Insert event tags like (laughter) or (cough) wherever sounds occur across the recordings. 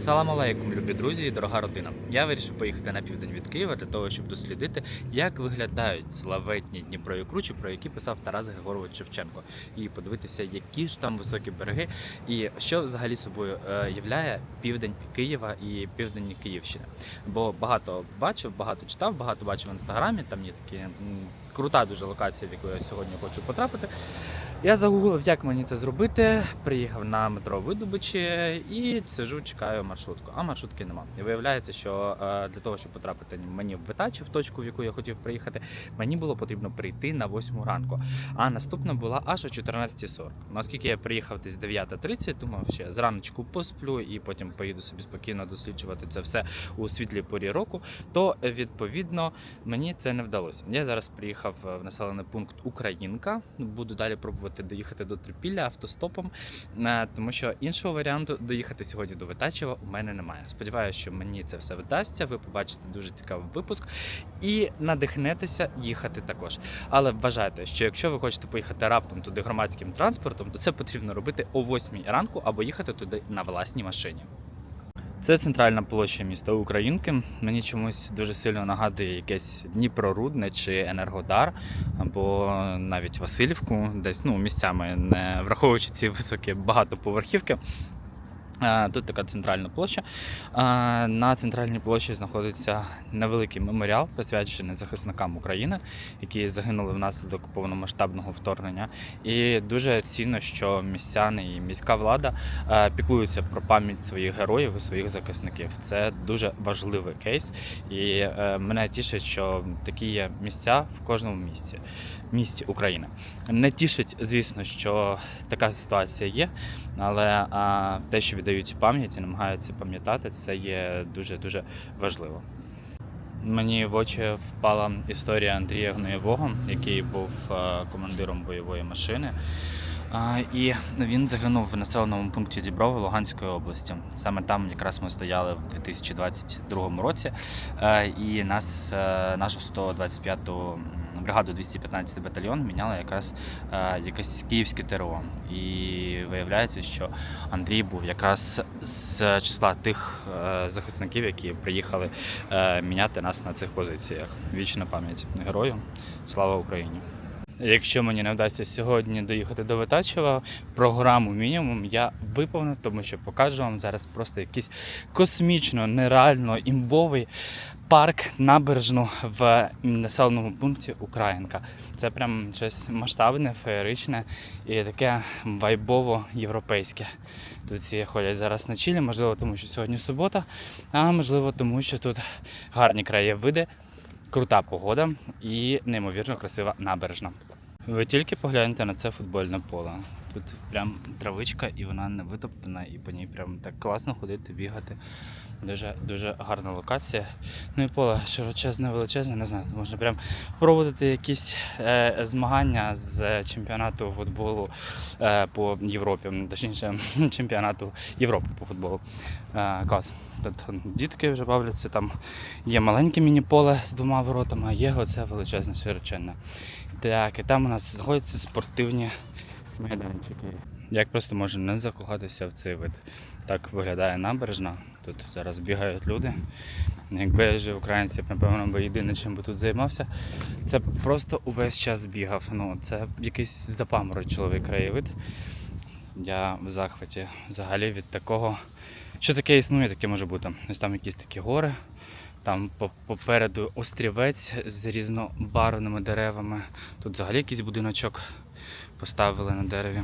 Салам алейкум, любі друзі і дорога родина. Я вирішив поїхати на південь від Києва для того, щоб дослідити, як виглядають славетні Дніпро і Кручі, про які писав Тарас Григорович Шевченко, і подивитися, які ж там високі береги, і що взагалі собою е, являє південь Києва і південь Київщини. Бо багато бачив, багато читав, багато бачив в інстаграмі. Там є такі крута дуже локація, в яку я сьогодні хочу потрапити. Я загуглив, як мені це зробити. Приїхав на метро Видобичі і сижу, чекаю маршрутку. А маршрутки нема. І виявляється, що е, для того, щоб потрапити мені в Витачі, в точку, в яку я хотів приїхати, мені було потрібно прийти на 8 ранку. А наступна була аж о 14.40. Ну, Оскільки я приїхав десь 9.30, думав, ще зраночку посплю і потім поїду собі спокійно досліджувати це все у світлій порі року, то відповідно мені це не вдалося. Я зараз приїхав в населений пункт Українка. Буду далі пробувати доїхати до Трипілля автостопом, е, тому що іншого варіанту доїхати сьогодні до Витачева у мене немає. Сподіваюся, що мені це все вдасться. Ви побачите дуже цікавий випуск і надихнетеся їхати також. Але вважайте, що якщо ви хочете поїхати раптом туди громадським транспортом, то це потрібно робити о 8 ранку або їхати туди на власній машині. Це центральна площа міста Українки. Мені чомусь дуже сильно нагадує якесь Дніпрорудне чи Енергодар, або навіть Васильівку, десь ну місцями, не враховуючи ці високі багатоповерхівки. Тут така центральна площа. На центральній площі знаходиться невеликий меморіал, присвячений захисникам України, які загинули внаслідок повномасштабного вторгнення. І дуже цінно, що містяни і міська влада піклуються про пам'ять своїх героїв і своїх захисників. Це дуже важливий кейс. І е, мене тішить, що такі є місця в кожному місті, місті України. Не тішить, звісно, що така ситуація є, але те, що віддають пам'ять і намагаються пам'ятати, це є дуже дуже важливо. Мені в очі впала історія Андрія Гноєвого, який був е, командиром бойової машини. І він загинув в населеному пункті Діброво Луганської області. Саме там якраз ми стояли в 2022 році. Е, І нас, е, нашу 125-ту бригаду 215 батальйон міняла якраз е, якесь київське ТРО. І виявляється, що Андрій був якраз з числа тих е, захисників, які приїхали е, міняти нас на цих позиціях. Вічна пам'ять герою. Слава Україні! Якщо мені не вдасться сьогодні доїхати до Витачева, програму мінімум я виповнив, тому що покажу вам зараз просто якийсь космічно, нереально імбовий парк набережну в населеному пункті Українка. Це прям щось масштабне, феєричне і таке вайбово європейське. Тут всі ходять зараз на чилі, можливо, тому що сьогодні субота, а можливо, тому що тут гарні краєвиди, крута погода і неймовірно красива набережна. Ви тільки погляньте на це футбольне поле. Тут прям травичка і вона не витоптана, і по ній прям так класно ходити, бігати. Дуже дуже гарна локація. Ну і поле широчезне, величезне, не знаю, можна прям проводити якісь е, змагання з чемпіонату футболу е, по Європі, точніше, (laughs) чемпіонату Європи по футболу. Е, клас. Тут дітки вже бавляться, там є маленьке міні-поле з двома воротами, а є оце величезне широченне. Так, і там у нас знаходяться спортивні майданчики. Як просто можна не закохатися в цей вид. Так виглядає набережна. Тут зараз бігають люди. Якби я жив українці, напевно, би єдине, чим би тут займався, це просто увесь час бігав. Ну, це якийсь запаморочливий краєвид. Я в захваті взагалі від такого. Що таке існує, таке може бути. Ось там якісь такі гори, там попереду острівець з різнобарвними деревами. Тут взагалі якийсь будиночок поставили на дереві.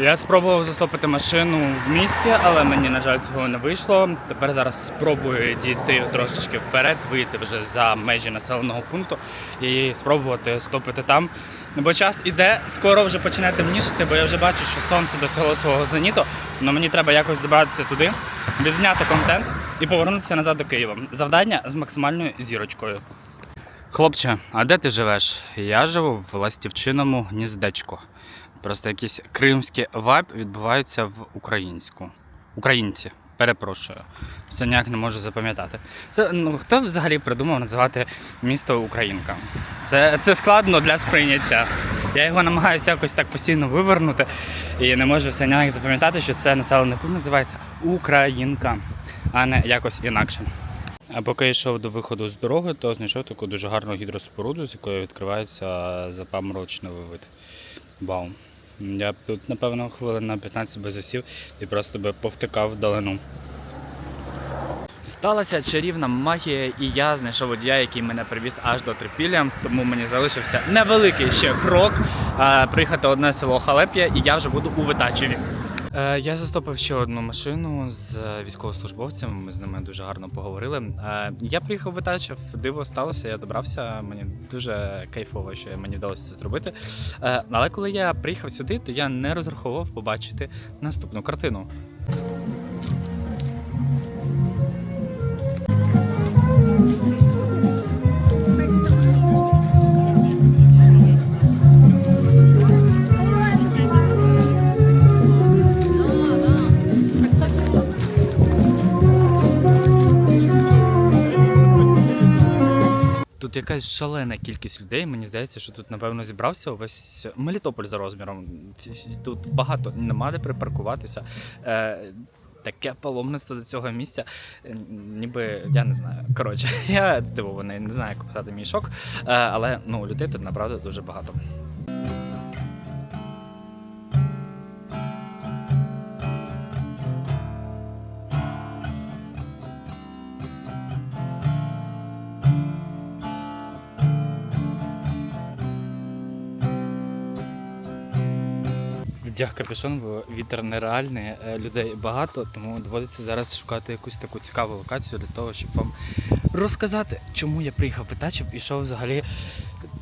Я спробував застопити машину в місті, але мені, на жаль, цього не вийшло. Тепер зараз спробую дійти трошечки вперед, вийти вже за межі населеного пункту і спробувати стопити там. Бо час іде, скоро вже почне темнішати, бо я вже бачу, що сонце досягло свого зеніту, але мені треба якось добратися туди, відзняти контент і повернутися назад до Києва. Завдання з максимальною зірочкою. Хлопче, а де ти живеш? Я живу в ластівчиному гніздечку. Просто якийсь кримський вайб відбувається в українську. Українці. Перепрошую. Це ніяк не можу запам'ятати. Це ну хто взагалі придумав називати місто Українка? Це, це складно для сприйняття. Я його намагаюся якось так постійно вивернути і не можу все ніяк запам'ятати, що це населений пункт називається Українка, а не якось інакше. А поки йшов до виходу з дороги, то знайшов таку дуже гарну гідроспоруду, з якої відкривається запаморочний вид. Вау. Я б тут, напевно, хвилин на 15 би засів і просто би повтикав вдалину. Сталася чарівна магія, і я знайшов водія, який мене привіз аж до Трипілля, тому мені залишився невеликий ще крок. Приїхати одне село Халеп'я, і я вже буду у Витачеві. Е, Я застопив ще одну машину з військовослужбовцем. Ми з ними дуже гарно поговорили. Е, Я приїхав в диво сталося, я добрався. Мені дуже кайфово, що мені вдалося це зробити. Е, Але коли я приїхав сюди, то я не розраховував побачити наступну картину. Тут якась шалена кількість людей. Мені здається, що тут, напевно, зібрався увесь Мелітополь за розміром. Тут багато нема де припаркуватися. Е, таке паломництво до цього місця, е, ніби я не знаю. Коротше, (laughs) я здивований, не знаю, як писати мій шок. Е, але ну, людей тут направду дуже багато. Вдяг капюшон, бо вітер нереальний, е, людей багато, тому доводиться зараз шукати якусь таку цікаву локацію для того, щоб вам розказати, чому я приїхав в Ітачів і що взагалі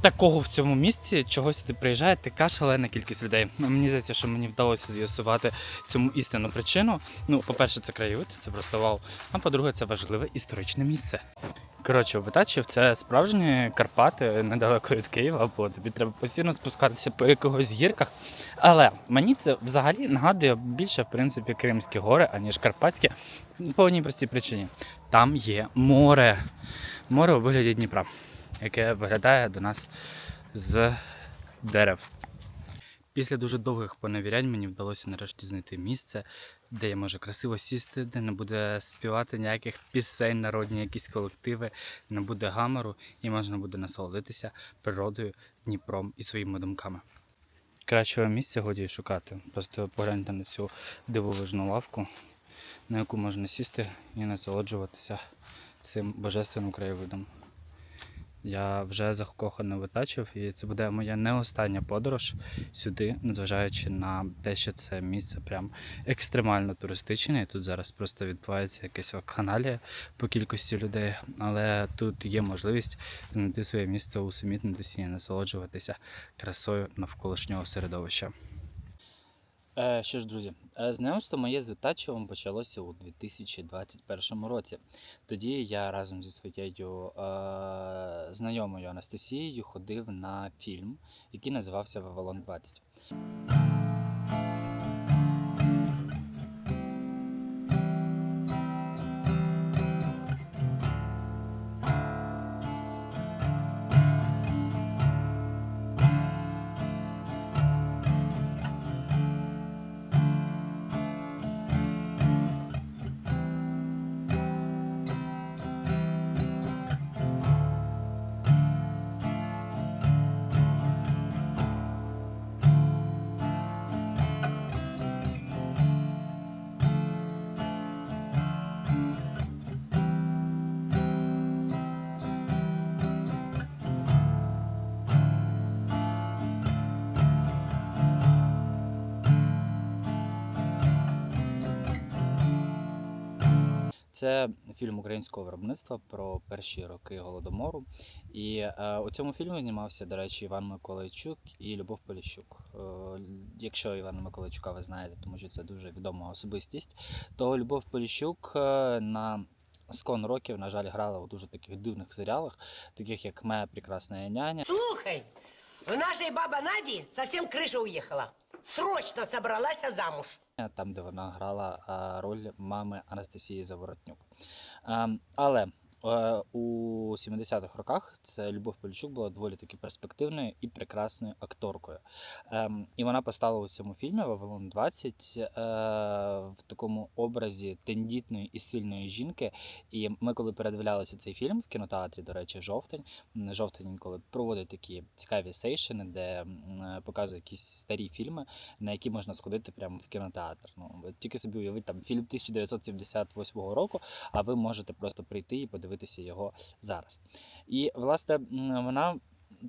такого в цьому місці, чого сюди приїжджає така шалена кількість людей. Ну, Мені здається, що мені вдалося з'ясувати цьому істинну причину. Ну, по-перше, це краєвид, це просто вау. А по-друге, це важливе історичне місце. Коротше, Витачів це справжні Карпати недалеко від Києва, бо тобі треба постійно спускатися по якихось гірках. Але мені це взагалі нагадує більше, в принципі, Кримські гори, аніж Карпатські. По одній простій причині. Там є море. Море у вигляді Дніпра, яке виглядає до нас з дерев. Після дуже довгих поневірянь мені вдалося нарешті знайти місце, де я можу красиво сісти, де не буде співати ніяких пісень, народні якісь колективи, не буде гамору і можна буде насолодитися природою, Дніпром і своїми думками. Кращого місця годі шукати. Просто погляньте на цю дивовижну лавку, на яку можна сісти і насолоджуватися цим божественним краєвидом. Я вже закохано витачив, і це буде моя не остання подорож сюди, незважаючи на те, що це місце прям екстремально туристичне. Тут зараз просто відбувається якась вакханалія по кількості людей, але тут є можливість знайти своє місце усамітнитися і насолоджуватися красою навколишнього середовища. Е, що ж, друзі, е, знайомство моє з Вітачевим почалося у 2021 році. Тоді я разом зі своєю е, знайомою Анастасією ходив на фільм, який називався Вавилон 20. Це фільм українського виробництва про перші роки голодомору. І е, у цьому фільмі знімався, до речі, Іван Миколайчук і Любов Поліщук. Е, якщо Івана Миколайчука ви знаєте, тому що це дуже відома особистість, то Любов Поліщук е, на скон років, на жаль, грала у дуже таких дивних серіалах, таких як Моя прекрасна няня. Слухай, в нашей баба Нади совсем крыша уехала. Срочно собралась замуж. Там, де вона грала роль мами Анастасії Заворотнюк. Ем, Але е, у 70-х роках це Любов Полічук була доволі таки перспективною і прекрасною акторкою. Ем, І вона постала у цьому фільмі Вавилон 20 е, в такому образі тендітної і сильної жінки. І ми, коли передивлялися цей фільм в кінотеатрі, до речі, жовтень, жовтень, коли проводить такі цікаві сейшини, де е, показує якісь старі фільми, на які можна сходити прямо в кінотеатр. Ну тільки собі уявіть там фільм 1978 року, а ви можете просто прийти і подивитися його зараз. І власне вона.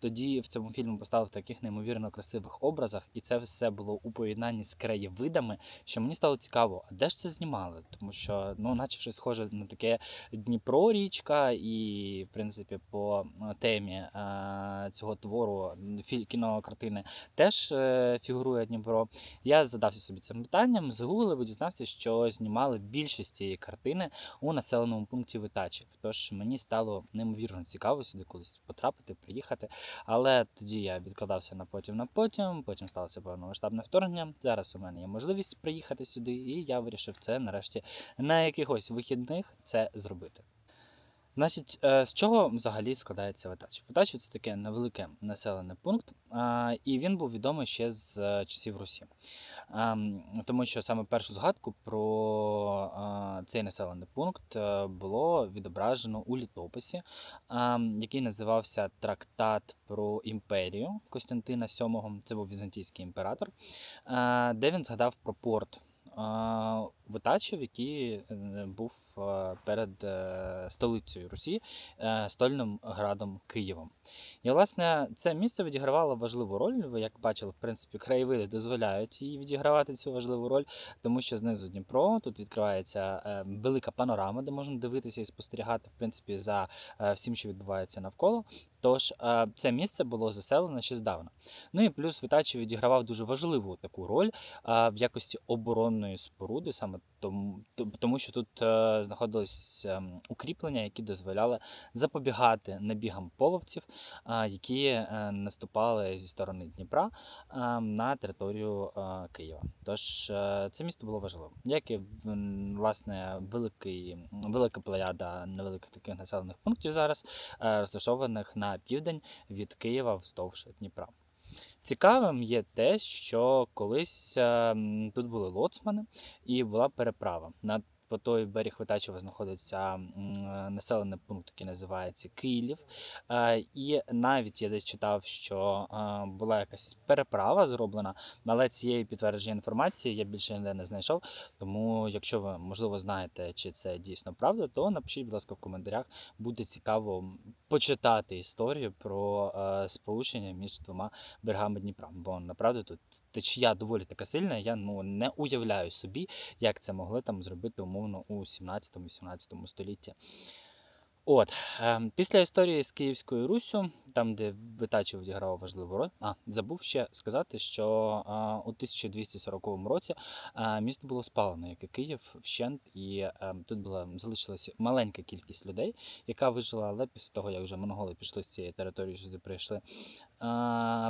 Тоді в цьому фільмі постала в таких неймовірно красивих образах, і це все було у поєднанні з краєвидами, що мені стало цікаво, а де ж це знімали? Тому що ну, наче щось схоже на таке Дніпро річка, і в принципі по е, темі е, цього твору фі- кінокартини теж е, фігурує Дніпро. Я задався собі цим питанням, загуглив і дізнався, що знімали більшість цієї картини у населеному пункті Витачів. Тож мені стало неймовірно цікаво сюди колись потрапити, приїхати. Але тоді я відкладався на потім на потім, потім сталося повномасштабне вторгнення. Зараз у мене є можливість приїхати сюди, і я вирішив це нарешті на якихось вихідних це зробити. Значить, е, з чого взагалі складається Витач? Витач це таке невелике населений пункт, і він був відомий ще з е, часів Русі. Ем, Тому що саме першу згадку про цей населений пункт е, було відображено у літописі, ем, який називався Трактат про імперію Костянтина VII, це був візантійський імператор, де він згадав про порт. Витачів, який е, був е, перед е, столицею Русі, стольним градом Києвом. І, власне, це місце відігравало важливу роль. Ви як бачили, в принципі, краєвиди дозволяють їй відігравати цю важливу роль, тому що знизу Дніпро тут відкривається велика панорама, де можна дивитися і спостерігати в принципі за всім, що відбувається навколо. Тож це місце було заселено ще здавна. Ну і плюс Витачі відігравав дуже важливу таку роль в якості оборонної споруди, саме тому, тому що тут е, знаходились ем, укріплення, які дозволяли запобігати набігам половців, а, які е, наступали зі сторони Дніпра е, на територію е, Києва. Тож е, це місто було важливим, як і власне великий, велика плеяда невеликих таких населених пунктів зараз, е, розташованих на південь від Києва вздовж Дніпра. Цікавим є те, що колись е, тут були лоцмани і була переправа. На по той берег Витачева знаходиться е, населений пункт, який називається Київ. Е, І навіть я десь читав, що е, була якась переправа зроблена, але цієї підтвердження інформації я більше ніде не знайшов. Тому, якщо ви можливо знаєте, чи це дійсно правда, то напишіть, будь ласка, в коментарях. Буде цікаво почитати історію про сполучення між двома берегами Дніпра. Бо направду тут течія доволі така сильна. Я ну не уявляю собі, як це могли там зробити умовно у 17-18 столітті. От е, після історії з Київською Руссю, там де Витачів відіграв важливу роль. А забув ще сказати, що е, у 1240 році е, місто було спалено, як і Київ, вщент, і е, тут була залишилася маленька кількість людей, яка вижила, але після того, як вже монголи пішли з цієї території, сюди прийшли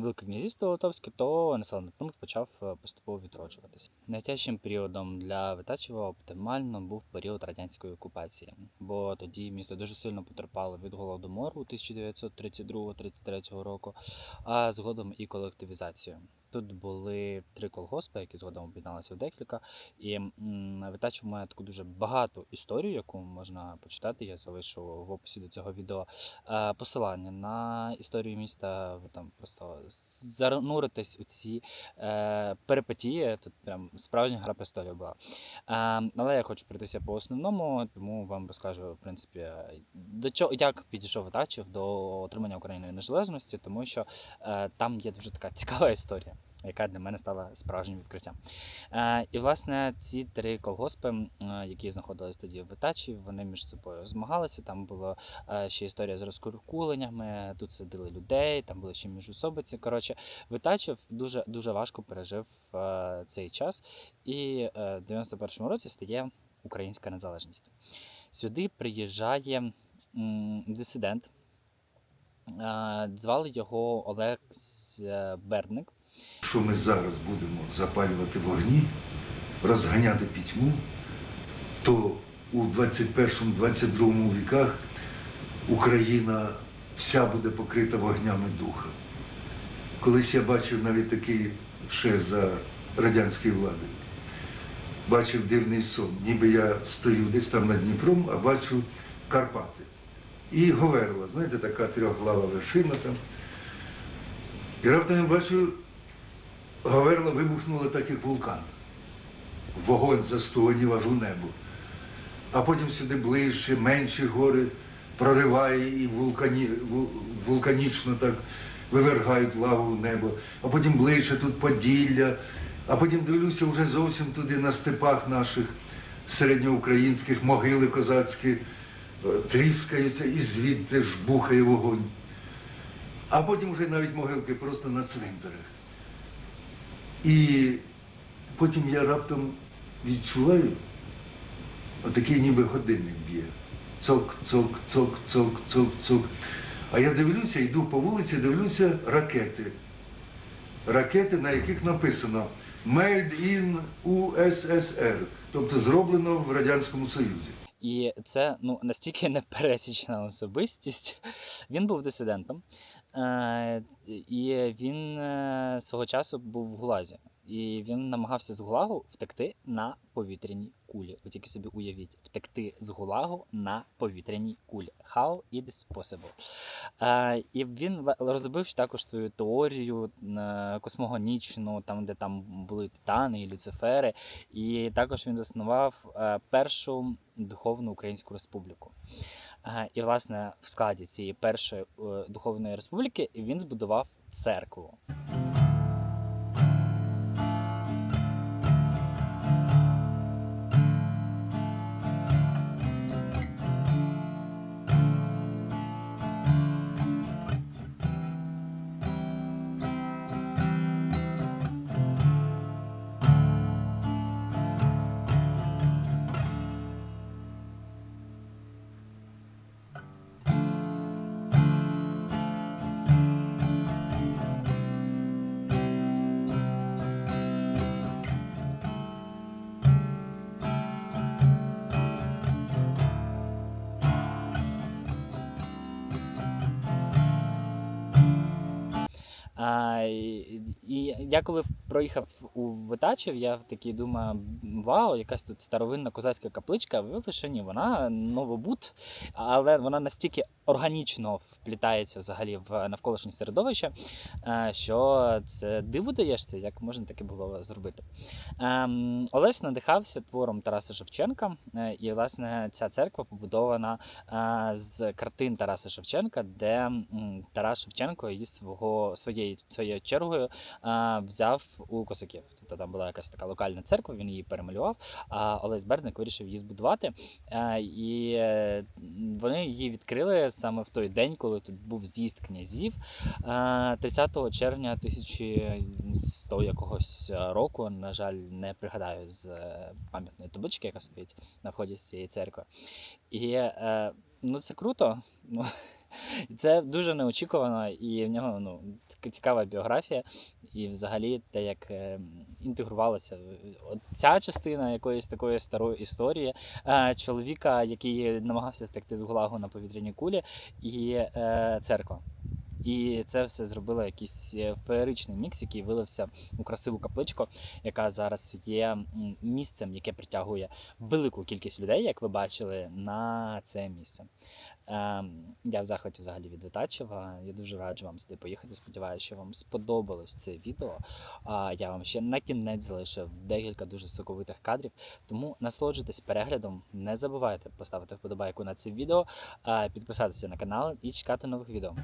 Велике князівство Литовське, то населений пункт почав е, поступово відроджуватися. Найтяжчим періодом для Витачева оптимально був період радянської окупації, бо тоді місто дуже сильно потерпало від голодомору 1932-33 року, а згодом і колективізацію. Тут були три колгоспи, які згодом об'єдналися в декілька. І м, Витачев має таку дуже багату історію, яку можна почитати. Я залишу в описі до цього відео е, посилання на історію міста. Ви там просто зануритесь у ці е, перипетії. Тут прям справжня гра престолів була. Е, але я хочу пройтися по основному, тому вам розкажу, в принципі, до чого як підійшов Витачев до отримання Україною незалежності, тому що там є дуже така цікава історія. Яка для мене стала справжнім відкриттям. Е, і власне ці три колгоспи, е, які знаходились тоді в Витачі, вони між собою змагалися. Там була е, ще історія з розкуркуленнями, тут садили людей, там були ще міжусобиці. Коротше, Витачів дуже дуже важко пережив цей час, і в 91-му році стає українська незалежність. Сюди приїжджає дисидент. Звали його Олег С- Берник. Якщо ми зараз будемо запалювати вогні, розганяти пітьму, то у 21-22 віках Україна вся буде покрита вогнями духа. Колись я бачив навіть такий ще за радянської влади. Бачив дивний сон, ніби я стою десь там над Дніпром, а бачу Карпати. І Говерла, знаєте, така трьохглава вершина там. І раптом я бачу, Говерла вибухнула так, як вулкан. Вогонь застогонів аж у небо. А потім сюди ближче, менші гори прориває і вулкані, вулканічно так вивергають лаву в небо. А потім ближче тут Поділля. А потім дивлюся вже зовсім туди на степах наших середньоукраїнських могили козацькі е, тріскаються і звідти ж бухає вогонь. А потім вже навіть могилки просто на цвинтарях. І потім я раптом відчуваю, отакий ніби годинник б'є. Цок, цок, цок, цок, цок, цок. А я дивлюся, йду по вулиці, дивлюся ракети. Ракети, на яких написано Made in USSR, тобто зроблено в Радянському Союзі. І це ну, настільки (laughs) непересічна особистість. Він був дисидентом, і він е, свого часу був в Гулазі. І він намагався з Гулагу втекти на повітряній кулі. Ви тільки собі уявіть, втекти з Гулагу на повітряній кулі. How it is possible. Е, і він розробив також свою теорію е, космогонічну, там, де там були титани і люцифери. І також він заснував е, першу духовну українську республіку. І, власне, в складі цієї першої е, духовної республіки він збудував церкву. Коли проїхав у Витачів, я такий думаю, вау, якась тут старовинна козацька капличка. Виявилося, що ні, вона новобут, але вона настільки органічно вплітається взагалі в навколишнє середовище, е, що це диву даєшся, як можна таке було зробити. Ем, Олесь надихався твором Тараса Шевченка, е, і власне ця церква побудована е, з картин Тараса Шевченка, де Тарас Шевченко її свого своєю своєю чергою взяв у косаків. Тобто там була якась така локальна церква, він її перемалював. А Олесь Берник вирішив її збудувати. Е, І е, вони її відкрили саме в той день, коли тут був з'їзд князів. Е, 30 червня 1100 якогось року, на жаль, не пригадаю з е, пам'ятної таблички, яка стоїть на вході з цієї церкви. І е, ну, це круто. Ну, (laughs) це дуже неочікувано, і в нього ну, цікава біографія, і взагалі те, як е, інтегрувалася ця частина якоїсь такої старої історії е, чоловіка, який намагався втекти з Гулагу на повітряній кулі, і е, церква. І це все зробило якийсь е, феєричний мікс, який вилився у красиву капличку, яка зараз є місцем, яке притягує велику кількість людей, як ви бачили, на це місце. Ем, я в захваті взагалі від Витачева. Я дуже раджу вам сюди поїхати. Сподіваюся, що вам сподобалось це відео. Я вам ще на кінець залишив декілька дуже соковитих кадрів. Тому насолоджуйтесь переглядом. Не забувайте поставити вподобайку на це відео, підписатися на канал і чекати нових відео.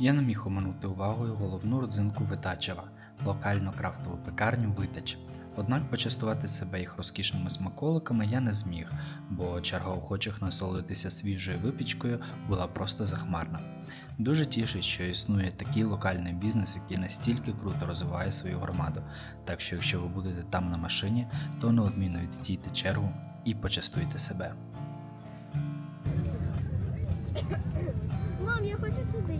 Я не міг оминути увагою головну родзинку Витачева локальну крафтову пекарню Витач. Однак почастувати себе їх розкішними смаколиками я не зміг, бо черга охочих насолодитися свіжою випічкою була просто захмарна. Дуже тішить, що існує такий локальний бізнес, який настільки круто розвиває свою громаду. Так що, якщо ви будете там на машині, то неодмінно відстійте чергу і почастуйте себе. Мам, я хочу туди.